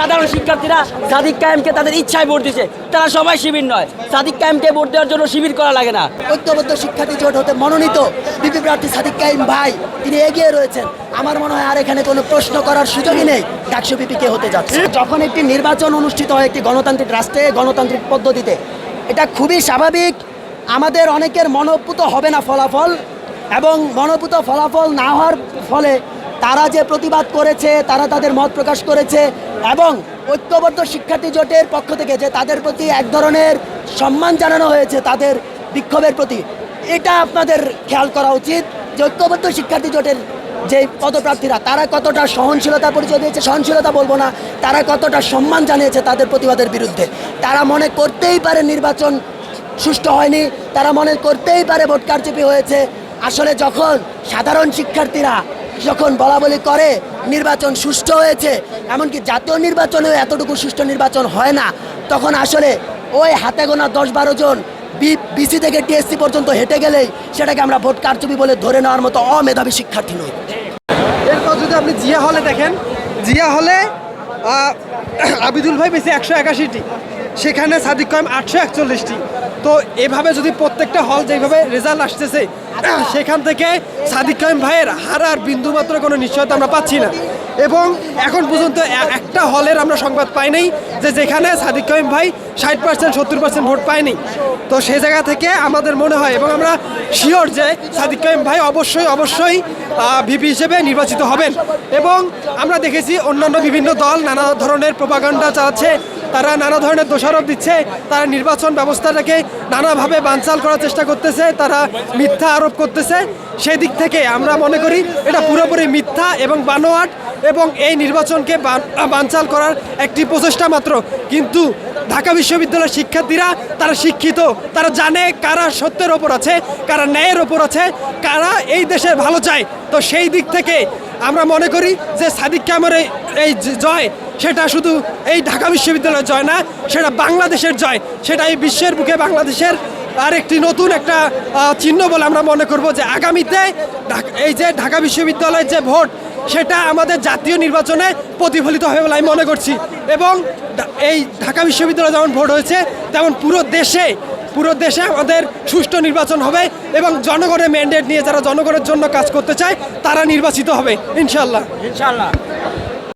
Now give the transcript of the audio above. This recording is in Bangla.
সাধারণ শিক্ষার্থীরা সাদিক কায়েমকে তাদের ইচ্ছায় ভোট দিচ্ছে তারা সবাই শিবির নয়। সাদিক কায়েমকে ভোট দেওয়ার জন্য শিবির করা লাগে না। ঐক্যবদ্ধ শিক্ষার্থী জোট হতে মনোনীত বিপি প্রার্থী সাদিক কাইম ভাই, তিনি এগিয়ে রয়েছেন। আমার মনে হয় আর এখানে কোনো প্রশ্ন করার সুযোগই নেই। ডাকসু কে হতে যাচ্ছে। যখন একটি নির্বাচন অনুষ্ঠিত হয় একটি গণতান্ত্রিক রাষ্ট্রে, গণতান্ত্রিক পদ্ধতিতে, এটা খুবই স্বাভাবিক। আমাদের অনেকের মনোপুত হবে না ফলাফল এবং মনোপুত ফলাফল না হওয়ার ফলে তারা যে প্রতিবাদ করেছে, তারা তাদের মত প্রকাশ করেছে এবং ঐক্যবদ্ধ শিক্ষার্থী জোটের পক্ষ থেকে যে তাদের প্রতি এক ধরনের সম্মান জানানো হয়েছে, তাদের বিক্ষোভের প্রতি, এটা আপনাদের খেয়াল করা উচিত যে ঐক্যবদ্ধ শিক্ষার্থী জোটের যে পদপ্রার্থীরা, তারা কতটা সহনশীলতা পরিচয় দিয়েছে, সহনশীলতা বলব না, তারা কতটা সম্মান জানিয়েছে তাদের প্রতিবাদের বিরুদ্ধে। তারা মনে করতেই পারে নির্বাচন সুষ্ঠু হয়নি, তারা মনে করতেই পারে ভোট কারচুপি হয়েছে। আসলে যখন সাধারণ শিক্ষার্থীরা যখন বলা বলি করে, নির্বাচন সুষ্ঠু হয়েছে এমনকি জাতীয় নির্বাচনেও এতটুকু সুষ্ঠু নির্বাচন হয় না। তখন আসলে ওই হাতে গোনা দশ বারো জন বিসি থেকে টিএসসি পর্যন্ত হেঁটে গেলেই সেটাকে আমরা ভোট কারচুপি বলে ধরে নেওয়ার মতো অমেধাবী শিক্ষার্থী নই। এরপর যদি আপনি জিয়া হলে দেখেন, জিয়া হলে আবিদুল ভাই বেশি একশো একাশিটি, সেখানে সাদিক কয়েম আটশো একচল্লিশটি। তো এভাবে যদি প্রত্যেকটা হল যেভাবে রেজাল্ট আসতেছে, সেখান থেকে সাদিক কয়েম ভাইয়ের হার হারার বিন্দুমাত্র কোনো নিশ্চয়তা আমরা পাচ্ছি না। এবং এখন পর্যন্ত একটা হলের আমরা সংবাদ পাই নাই যে যেখানে সাদিক কাইম ভাই ষাট পার্সেন্ট সত্তর পার্সেন্ট ভোট পায়নি। তো সেই জায়গা থেকে আমাদের মনে হয় এবং আমরা শিওর যে সাদিক কাইম ভাই অবশ্যই অবশ্যই ভিপি হিসেবে নির্বাচিত হবেন। এবং আমরা দেখেছি অন্যান্য বিভিন্ন দল নানা ধরনের প্রপাগান্ডা চালাচ্ছে, তারা নানা ধরনের দোষারোপ দিচ্ছে, তারা নির্বাচন ব্যবস্থাটাকে নানাভাবে বানচাল করার চেষ্টা করতেছে, তারা মিথ্যা আরোপ করতেছে। সেই দিক থেকে আমরা মনে করি এটা পুরোপুরি মিথ্যা এবং বানোয়াট। এবং এই নির্বাচনকে বান- বানচাল করার একটি প্রচেষ্টা মাত্র। কিন্তু ঢাকা বিশ্ববিদ্যালয়ের শিক্ষার্থীরা, তারা শিক্ষিত, তারা জানে কারা সত্যের ওপর আছে, কারা ন্যায়ের ওপর আছে, কারা এই দেশের ভালো চায়। তো সেই দিক থেকে আমরা মনে করি যে সাদিক কামের এই- জয়, সেটা শুধু এই ঢাকা বিশ্ববিদ্যালয়ের জয় না, সেটা বাংলাদেশের জয়, সেটা এই বিশ্বের বুকে বাংলাদেশের আর একটি নতুন একটা চিহ্ন বলে আমরা মনে করব যে আগামীতে এই যে ঢাকা বিশ্ববিদ্যালয়ের যে ভোট সেটা আমাদের জাতীয় নির্বাচনে প্রতিফলিত হবে বলে আমি মনে করছি। এবং এই ঢাকা বিশ্ববিদ্যালয়ে যেমন ভোট হয়েছে, তেমন পুরো দেশে পুরো দেশে আমাদের সুষ্ঠু নির্বাচন হবে এবং জনগণের ম্যান্ডেট নিয়ে যারা জনগণের জন্য কাজ করতে চায়, তারা নির্বাচিত হবে ইনশাল্লাহ ইনশাল্লাহ